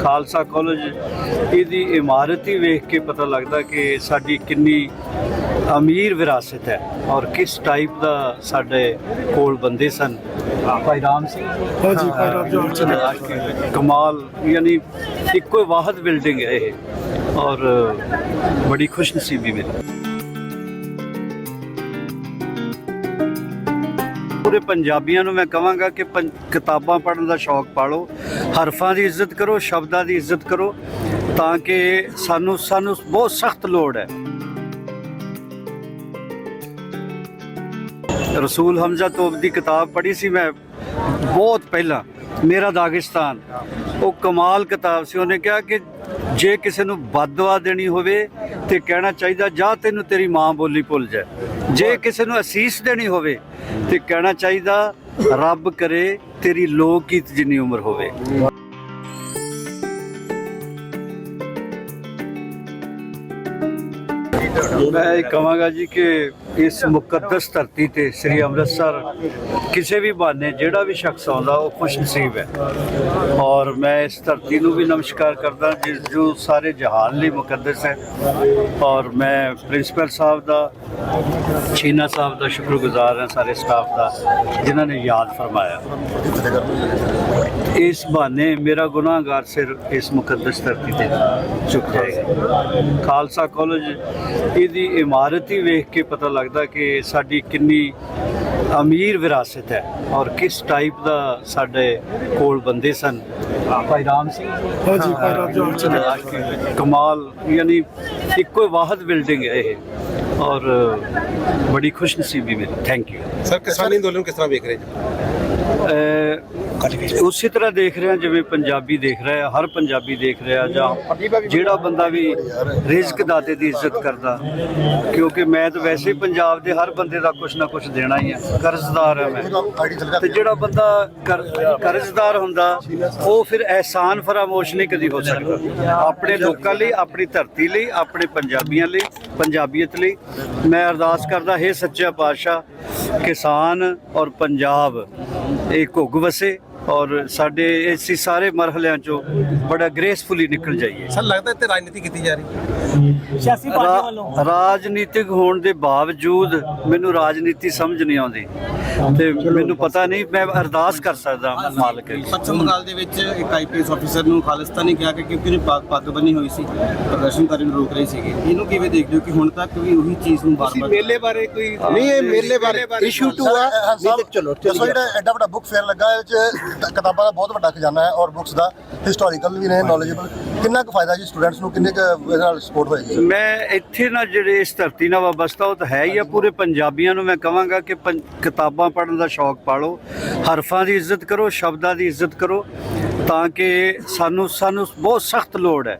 Khalsa college ਇਹਦੀ ਇਮਾਰਤ ਹੀ ਵੇਖ ਕੇ ਪਤਾ ਲੱਗਦਾ ਕਿ ਸਾਡੀ ਕਿੰਨੀ ਅਮੀਰ ਵਿਰਾਸਤ ਹੈ ਔਰ ਕਿਸ ਟਾਈਪ ਦਾ ਸਾਡੇ ਕੋਲ ਬੰਦੇ ਸਨ। ਭਾਈ ਰਾਮ ਸਿੰਘ ਹਾਂਜੀ, ਭਾਈ ਰਾਮ ਜੀ। ਕਮਾਲ ਯਾਨੀ ਇੱਕੋ ਵਾਹਦ ਬਿਲਡਿੰਗ ਹੈ ਇਹ। ਔਰ ਬੜੀ ਖੁਸ਼ਨਸੀਬੀ ਮੇਰੀ ਪੂਰੇ ਪੰਜਾਬੀਆਂ ਨੂੰ ਮੈਂ ਕਹਾਂਗਾ ਕਿ ਪੰ- ਕਿਤਾਬਾਂ ਪੜ੍ਹਨ ਦਾ ਸ਼ੌਕ ਪਾਲੋ, ਹਰਫਾਂ ਦੀ ਇੱਜ਼ਤ ਕਰੋ, ਸ਼ਬਦਾਂ ਦੀ ਇੱਜ਼ਤ ਕਰੋ, ਤਾਂ ਕਿ ਸਾਨੂੰ ਸਾਨੂੰ ਬਹੁਤ ਸਖਤ ਲੋੜ ਹੈ। ਰਸੂਲ ਹਮਜ਼ਾ ਤੋਪ ਦੀ ਕਿਤਾਬ ਪੜ੍ਹੀ ਸੀ ਮੈਂ ਬਹੁਤ ਪਹਿਲਾਂ, ਮੇਰਾ ਦਾਗਿਸਤਾਨ। ਉਹ ਕਮਾਲ ਕਿਤਾਬ ਸੀ। ਉਹਨੇ ਕਿਹਾ ਕਿ ਜੇ ਕਿਸੇ ਨੂੰ ਬਦਦੁਆ ਦੇਣੀ ਹੋਵੇ ਤੇ ਕਹਿਣਾ ਚਾਹੀਦਾ, ਜਾਂ ਤੈਨੂੰ ਤੇਰੀ ਮਾਂ ਬੋਲੀ ਭੁੱਲ ਜਾਏ ਜੇ ਕਿਸੇ ਨੂੰ ਅਸੀਸ ਦੇਣੀ ਹੋਵੇ ਤੇ ਕਹਿਣਾ ਚਾਹੀਦਾ, ਰੱਬ ਕਰੇ ਤੇਰੀ ਲੋਕ ਗੀਤ ਜਿੰਨੀ ਉਮਰ ਹੋਵੇ। ਮੈਂ ਇਹ ਕਹਾਂਗਾ ਜੀ ਕਿ ਇਸ ਮੁਕੱਦਸ ਧਰਤੀ ਤੇ ਸ੍ਰੀ ਅੰਮ੍ਰਿਤਸਰ ਕਿਸੇ ਵੀ ਬਹਾਨੇ ਜਿਹੜਾ ਵੀ ਸ਼ਖਸ ਆਉਂਦਾ, ਉਹ ਖੁਸ਼ ਨਸੀਬ ਹੈ। ਔਰ ਮੈਂ ਇਸ ਧਰਤੀ ਨੂੰ ਵੀ ਨਮਸਕਾਰ ਕਰਦਾ, ਜਿਸ ਜੋ ਸਾਰੇ ਜਹਾਨ ਲਈ ਮੁਕੱਦਸ ਹੈ। ਔਰ ਮੈਂ ਪ੍ਰਿੰਸੀਪਲ ਸਾਹਿਬ ਦਾ, ਛੀਨਾ ਸਾਹਿਬ ਦਾ ਸ਼ੁਕਰਗੁਜ਼ਾਰ ਹਾਂ, ਸਾਰੇ ਸਟਾਫ ਦਾ, ਜਿਨ੍ਹਾਂ ਨੇ ਯਾਦ ਫਰਮਾਇਆ। ਇਸ ਬਹਾਨੇ ਮੇਰਾ ਗੁਨਾਹਗਾਰ ਸਿਰ ਇਸ ਮੁਕੱਦਸ ਧਰਤੀ ਤੇ ਚੁੱਕ ਜਾਏਗਾ ਖਾਲਸਾ ਕਾਲਜ, ਇਹਦੀ ਇਮਾਰਤ ਹੀ ਵੇਖ ਕੇ ਪਤਾ ਲੱਗਦਾ ਕਿ ਸਾਡੀ ਕਿੰਨੀ ਅਮੀਰ ਵਿਰਾਸਤ ਹੈ ਔਰ ਕਿਸ ਟਾਈਪ ਦਾ ਸਾਡੇ ਕੋਲ ਬੰਦੇ ਸਨ। ਭਾਈ ਰਾਮ ਸਿੰਘ ਹਾਂਜੀ, ਭਾਈ ਰਾਮ ਜੀ, ਹਾਂਜੀ। ਕਮਾਲ ਯਾਨੀ ਇੱਕੋ ਵਾਹਦ ਬਿਲਡਿੰਗ ਹੈ ਇਹ ਔਰ ਬੜੀ ਖੁਸ਼ਨਸੀਬੀ ਮੇਰੀ ਥੈਂਕ ਯੂ ਸਰ ਕਿਸਾਨੀ ਅੰਦੋਲਨ ਨੂੰ ਕਿਸ ਤਰ੍ਹਾਂ ਵੇਖ ਰਹੇ ਜੀ? ਅਹ ਉਸੇ ਤਰ੍ਹਾਂ ਦੇਖ ਰਿਹਾ ਜਿਵੇਂ ਪੰਜਾਬੀ ਦੇਖ ਰਿਹਾ, ਹਰ ਪੰਜਾਬੀ ਦੇਖ ਰਿਹਾ ਜਾਂ ਜਿਹੜਾ ਬੰਦਾ ਵੀ ਰਿਜ਼ਕ ਦਾਤੇ ਦੀ ਇੱਜ਼ਤ ਕਰਦਾ। ਕਿਉਂਕਿ ਮੈਂ ਤਾਂ ਵੈਸੇ ਪੰਜਾਬ ਦੇ ਹਰ ਬੰਦੇ ਦਾ ਕੁਝ ਨਾ ਕੁਝ ਦੇਣਾ ਹੀ ਹੈ ਕਰਜ਼ਦਾਰ ਹਾਂ ਮੈਂ। ਤੇ ਜਿਹੜਾ ਬੰਦਾ ਕਰਜ਼ਦਾਰ ਹੁੰਦਾ, ਉਹ ਫਿਰ ਅਹਿਸਾਨ ਫਰਾਮੋਸ਼ ਨਹੀਂ ਕਦੀ ਹੋ ਸਕਦਾ। ਆਪਣੇ ਲੋਕਾਂ ਲਈ, ਆਪਣੀ ਧਰਤੀ ਲਈ, ਆਪਣੇ ਪੰਜਾਬੀਆਂ ਲਈ, ਪੰਜਾਬੀਅਤ ਲਈ। ਮੈਂ ਅਰਦਾਸ ਕਰਦਾ, ਹੈ ਸੱਚਾ ਪਾਤਸ਼ਾਹ, ਕਿਸਾਨ ਔਰ ਪੰਜਾਬ, ਇਹ ਘੁੱਗ ਵਸੇ ਔਰ ਸਾਡੇ ਇਸੇ ਸਾਰੇ ਮਰਹਲਿਆਂ ਚੋਂ ਬੜਾ ਗ੍ਰੇਸਫੁਲੀ ਨਿਕਲ ਜਾਈਏ। ਸਰ ਲੱਗਦਾ ਇੱਥੇ ਰਾਜਨੀਤੀ ਕੀਤੀ ਜਾ ਰਹੀ ਹੈ। ਸਿਆਸੀ ਪਾਰਟੀਆਂ ਵੱਲੋਂ। ਰਾਜਨੀਤਿਕ ਹੋਣ ਦੇ ਬਾਵਜੂਦ ਮੈਨੂੰ ਰਾਜਨੀਤੀ ਸਮਝ ਨਹੀਂ ਆਉਂਦੀ। ਤੇ ਮੈਨੂੰ ਪਤਾ ਨਹੀਂ ਮੈਂ ਅਰਦਾਸ ਕਰ ਸਕਦਾ ਮਾਲਕ। ਪੱਛਮ ਬੰਗਾਲ ਦੇ ਵਿੱਚ ਇੱਕ ਆਈਪੀਐਸ ਅਫੀਸਰ ਨੂੰ ਖਾਲਿਸਤਾਨੀ ਕਿਹਾ ਕਿ ਕਿਉਂਕਿ ਉਹਨੇ ਪੱਗ ਪੱਗ ਬੰਨੀ ਹੋਈ ਸੀ ਪ੍ਰਦਰਸ਼ਨਕਾਰੀ ਨੂੰ ਰੋਕ ਰਹੇ ਸੀਗੇ। ਇਹਨੂੰ ਕਿਵੇਂ ਦੇਖਦੇ ਹੋ ਕਿ ਹੁਣ ਤੱਕ ਵੀ ਉਹੀ ਚੀਜ਼ ਨੂੰ ਬਾਰ-ਬਾਰ ਮੇਲੇ ਬਾਰੇ ਕੋਈ ਨਹੀਂ ਇਹ ਮੇਲੇ ਬਾਰੇ ਇਸ਼ੂ ਟੂ ਤੇ ਚਲੋ ਚਲੋ ਜਿਹੜਾ ਐਡਾ ਵੱਡਾ ਬੁੱਕ ਫੇਅਰ ਲੱਗਾ ਇਹ ਚ ਕਿਤਾਬਾਂ ਦਾ ਬਹੁਤ ਵੱਡਾ ਖਜ਼ਾਨਾ ਹੈ ਔਰ ਬੁੱਕਸ ਦਾ ਹਿਸਟੋਰੀਕਲ ਵੀ ਨੇ ਨੌਲੇਜੇਬਲ ਕਿੰਨਾ ਕੁ ਫਾਇਦਾ ਜੀ ਸਟੂਡੈਂਟਸ ਨੂੰ? ਕਿੰਨੇ ਕੁ ਨਾਲ ਸਪੋਰਟ ਹੋਏਗੀ ਮੈਂ ਇੱਥੇ ਨਾ ਜਿਹੜੇ ਇਸ ਧਰਤੀ ਨਾਲ ਵਾਬਸਤਾ ਉਹ ਤਾਂ ਹੈ ਹੀ ਆ ਪੂਰੇ ਪੰਜਾਬੀਆਂ ਨੂੰ ਮੈਂ ਕਹਾਂਗਾ ਕਿ ਕਿਤਾਬਾਂ ਪੜ੍ਹਨ ਦਾ ਸ਼ੌਕ ਪਾਲੋ ਹਰਫਾਂ ਦੀ ਇੱਜ਼ਤ ਕਰੋ ਸ਼ਬਦਾਂ ਦੀ ਇੱਜ਼ਤ ਕਰੋ ਤਾਂ ਕਿ ਸਾਨੂੰ ਸਾਨੂੰ ਬਹੁਤ ਸਖਤ ਲੋੜ ਹੈ।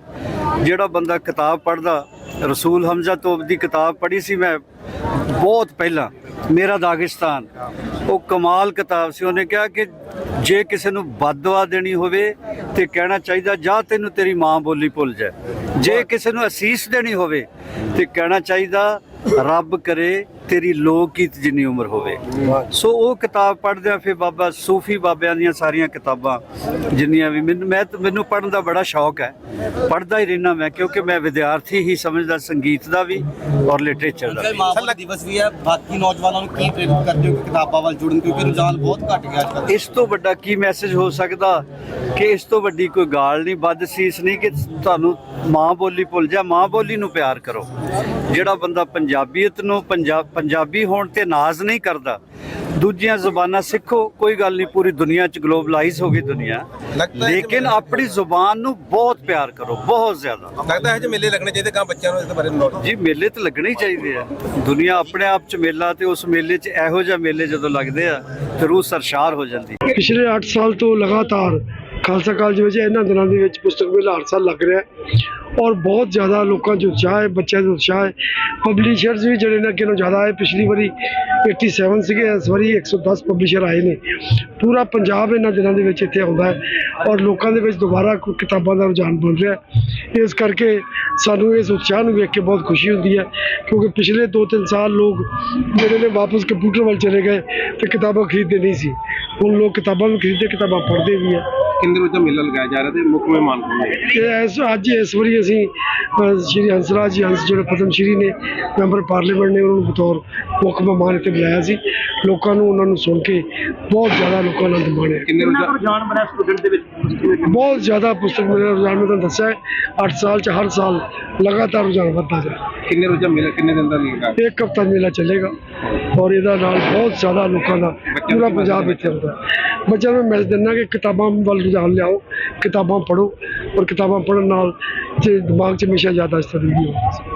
ਜਿਹੜਾ ਬੰਦਾ ਕਿਤਾਬ ਪੜ੍ਹਦਾ ਰਸੂਲ ਹਮਜ਼ਾ ਤੋਪ ਦੀ ਕਿਤਾਬ ਪੜ੍ਹੀ ਸੀ ਮੈਂ ਬਹੁਤ ਪਹਿਲਾਂ ਮੇਰਾ ਦਾਗਿਸਤਾਨ ਉਹ ਕਮਾਲ ਕਿਤਾਬ ਸੀ। ਉਹਨੇ ਕਿਹਾ ਕਿ ਜੇ ਕਿਸੇ ਨੂੰ ਬਦਦੁਆ ਦੇਣੀ ਹੋਵੇ ਤੇ ਕਹਿਣਾ ਚਾਹੀਦਾ ਜਾਂ ਤੈਨੂੰ ਤੇਰੀ ਮਾਂ ਬੋਲੀ ਭੁੱਲ ਜਾਏ ਜੇ ਕਿਸੇ ਨੂੰ ਅਸੀਸ ਦੇਣੀ ਹੋਵੇ ਤੇ ਕਹਿਣਾ ਚਾਹੀਦਾ ਰੱਬ ਕਰੇ ਤੇਰੀ ਲੋਕ ਗੀਤ ਜਿੰਨੀ ਉਮਰ ਹੋਵੇ। ਸੋ ਉਹ ਕਿਤਾਬ ਪੜ੍ਹਦਿਆਂ ਫਿਰ ਬਾਬਾ ਸੂਫੀ ਬਾਬਿਆਂ ਦੀਆਂ ਸਾਰੀਆਂ ਕਿਤਾਬਾਂ ਜਿੰਨੀਆਂ ਵੀ ਮੈਨੂੰ ਮੈਂ ਮੈਨੂੰ ਪੜ੍ਹਨ ਦਾ ਬੜਾ ਸ਼ੌਕ ਹੈ। ਪੜ੍ਹਦਾ ਹੀ ਰਹਿਣਾ ਮੈਂ ਕਿਉਂਕਿ ਮੈਂ ਵਿਦਿਆਰਥੀ ਹੀ ਸਮਝਦਾ ਸੰਗੀਤ ਦਾ ਵੀ ਔਰ ਲਿਟਰੇਚਰ ਦਾ ਮਾਂ ਦਿਵਸ ਵੀ ਹੈ। ਬਾਕੀ ਨੌਜਵਾਨਾਂ ਨੂੰ ਕੀ ਪ੍ਰੇਰਿਤ ਕਰਦੇ ਹੋ ਕਿ ਕਿਤਾਬਾਂ ਵੱਲ ਜੁੜਨ ਕਿਉਂਕਿ ਰੁਝਾਨ ਬਹੁਤ ਘਟ ਗਿਆ ਅੱਜ ਕੱਲ੍ਹ। ਇਸ ਤੋਂ ਵੱਡਾ ਕੀ ਮੈਸੇਜ ਹੋ ਸਕਦਾ ਕਿ ਇਸ ਤੋਂ ਵੱਡੀ ਕੋਈ ਗਾਲ ਨਹੀਂ ਵੱਧ ਸੀਸ ਨਹੀਂ ਕਿ ਤੁਹਾਨੂੰ ਮਾਂ ਬੋਲੀ ਭੁੱਲ ਜਾ ਮਾਂ ਬੋਲੀ ਨੂੰ ਪਿਆਰ ਕਰੋ। ਜਿਹੜਾ ਬੰਦਾ ਪੰਜਾਬੀਅਤ ਨੂੰ ਪੰਜਾਬ ਪੰਜਾਬੀ ਹੋਣ ਤੇ ਨਾਜ਼ ਨਹੀਂ ਕਰਦਾ। ਦੂਜੀਆਂ ਜ਼ੁਬਾਨਾਂ ਸਿੱਖੋ ਕੋਈ ਗੱਲ ਨਹੀਂ ਪੂਰੀ ਦੁਨੀਆ 'ਚ ਗਲੋਬਲਾਈਜ਼ ਹੋ ਗਈ ਦੁਨੀਆ। ਲੇਕਿਨ ਆਪਣੀ ਜ਼ੁਬਾਨ ਨੂੰ ਬਹੁਤ ਪਿਆਰ ਕਰੋ ਬਹੁਤ ਜ਼ਿਆਦਾ। ਲੱਗਦਾ ਹੈ ਜੇ ਮੇਲੇ ਲੱਗਣੇ ਚਾਹੀਦੇ ਕਾਂ ਬੱਚਿਆਂ ਨੂੰ ਇਸ ਦੇ ਬਾਰੇ ਨੌਲੇਜ ਜੀ ਮੇਲੇ ਤਾਂ ਲੱਗਣੇ ਹੀ ਚਾਹੀਦੇ ਆ। ਦੁਨੀਆ ਆਪਣੇ ਆਪ 'ਚ ਮੇਲਾ ਤੇ ਉਸ ਮੇਲੇ 'ਚ ਇਹੋ ਜਿਹਾ ਮੇਲੇ ਜਦੋਂ ਲੱਗਦੇ ਆ ਤੇ ਰੂਹ ਸਰਸ਼ਾਰ ਹੋ ਜਾਂਦੀ। ਪਿਛਲੇ 8 ਸਾਲ ਤੋਂ ਲਗਾਤਾਰ ਖਾਲਸਾ ਕਾਲਜ ਵਿੱਚ ਇਹਨਾਂ ਦਿਨਾਂ ਦੇ ਵਿੱਚ ਪੁਸਤਕ ਮੇਲਾ ਹਰ ਸਾਲ ਲੱਗ ਰਿਹਾ ਔਰ ਬਹੁਤ ਜ਼ਿਆਦਾ ਲੋਕਾਂ 'ਚ ਉਤਸ਼ਾਹ ਹੈ, ਬੱਚਿਆਂ 'ਚ ਉਤਸ਼ਾਹ ਹੈ। ਪਬਲਿਸ਼ਰਸ ਵੀ ਜਿਹੜੇ ਨੇ ਅੱਗੇ ਨੂੰ ਜ਼ਿਆਦਾ ਆਏ। ਪਿਛਲੀ ਵਾਰੀ 87 ਸੀਗੇ, ਇਸ ਵਾਰੀ 110 ਪਬਲਿਸ਼ਰ ਆਏ ਨੇ। ਪੂਰਾ ਪੰਜਾਬ ਇਹਨਾਂ ਦਿਨਾਂ ਦੇ ਵਿੱਚ ਇੱਥੇ ਆਉਂਦਾ ਹੈ ਔਰ ਲੋਕਾਂ ਦੇ ਵਿੱਚ ਦੁਬਾਰਾ ਕਿਤਾਬਾਂ ਦਾ ਰੁਝਾਨ ਬਣ ਰਿਹਾ ਇਸ ਕਰਕੇ ਸਾਨੂੰ ਇਸ ਉਤਸ਼ਾਹ ਨੂੰ ਵੇਖ ਕੇ ਬਹੁਤ ਖੁਸ਼ੀ ਹੁੰਦੀ ਹੈ ਕਿਉਂਕਿ ਪਿਛਲੇ 2-3 ਸਾਲ ਲੋਕ ਜਿਹੜੇ ਨੇ ਵਾਪਸ ਕੰਪਿਊਟਰ ਵੱਲ ਚਲੇ ਗਏ ਤੇ ਕਿਤਾਬਾਂ ਖਰੀਦਦੇ ਨਹੀਂ ਸੀ। ਹੁਣ ਲੋਕ ਕਿਤਾਬਾਂ ਵੀ ਖਰੀਦਦੇ, ਕਿਤਾਬਾਂ ਪੜ੍ਹਦੇ ਵੀ ਆ ਕਿੰਨੇ ਰੋਜ਼ਾ ਮੇਲਾ ਲਗਾਇਆ ਜਾ ਰਿਹਾ ਤੇ ਮੁੱਖ ਮਹਿਮਾਨ ਕੌਣ ਨੇ? ਤੇ ਇਸ ਅੱਜ ਇਸ ਵਾਰੀ ਅਸੀਂ ਅ, ਸ਼੍ਰੀ ਹੰਸਰਾਜ ਜੀ ਹੰਸ ਜਿਹੜੇ ਪਦਮ ਸ਼੍ਰੀ ਨੇ ਮੈਂਬਰ ਪਾਰਲੀਮੈਂਟ ਨੇ ਉਹਨਾਂ ਨੂੰ ਬਤੌਰ ਮੁੱਖ ਮਹਿਮਾਨ ਇੱਥੇ ਬੁਲਾਇਆ ਸੀ। ਲੋਕਾਂ ਨੂੰ ਉਹਨਾਂ ਨੂੰ ਸੁਣ ਕੇ ਬਹੁਤ ਜ਼ਿਆਦਾ ਲੋਕਾਂ ਨੇ ਆਨੰਦ ਮਾਣਿਆ। ਕਿੰਨੇ ਰੋਜ਼ਾ ਰੁਝਾਨ ਬਣਾ ਸਟੂਡੈਂਟ ਦੇ ਵਿੱਚ ਬਹੁਤ ਜ਼ਿਆਦਾ ਪੁਸਤਕ ਮੇਲੇ ਰੁਝਾਨ ਮੈਂ ਤੁਹਾਨੂੰ ਦੱਸਿਆ 8 ਸਾਲ ਚ ਹਰ ਸਾਲ ਲਗਾਤਾਰ ਰੁਝਾਨ ਵੱਧਦਾ ਜਾ ਰਿਹਾ। ਕਿੰਨੇ ਰੋਜ਼ਾ ਮੇਲਾ ਕਿੰਨੇ ਦਿਨ ਦਾ ਲਗਾ ਇੱਕ ਹਫ਼ਤਾ ਮੇਲਾ ਚੱਲੇਗਾ ਔਰ ਇਹਦਾ ਨਾਲ ਬਹੁਤ ਜ਼ਿਆਦਾ ਲੋਕਾਂ ਦਾ ਪੂਰਾ ਪੰਜਾਬ ਇੱਥੇ ਆਉਂਦਾ। ਹੈ। ਬੱਚਿਆਂ ਨੂੰ ਮੈਸੇਜ ਦਿੰਦਾ ਕਿ ਕਿਤਾਬਾਂ ਵੱਲ ਰੁਝਾਨ ਲਿਆਓ, ਕਿਤਾਬਾਂ ਪੜ੍ਹੋ, ਔਰ ਕਿਤਾਬਾਂ ਪੜ੍ਹਨ ਨਾਲ ਜੇ ਦਿਮਾਗ 'ਚ ਹਮੇਸ਼ਾ ਜ਼ਿਆਦਾ ਅਸਰ ਹੁੰਦੀ ਹੈ।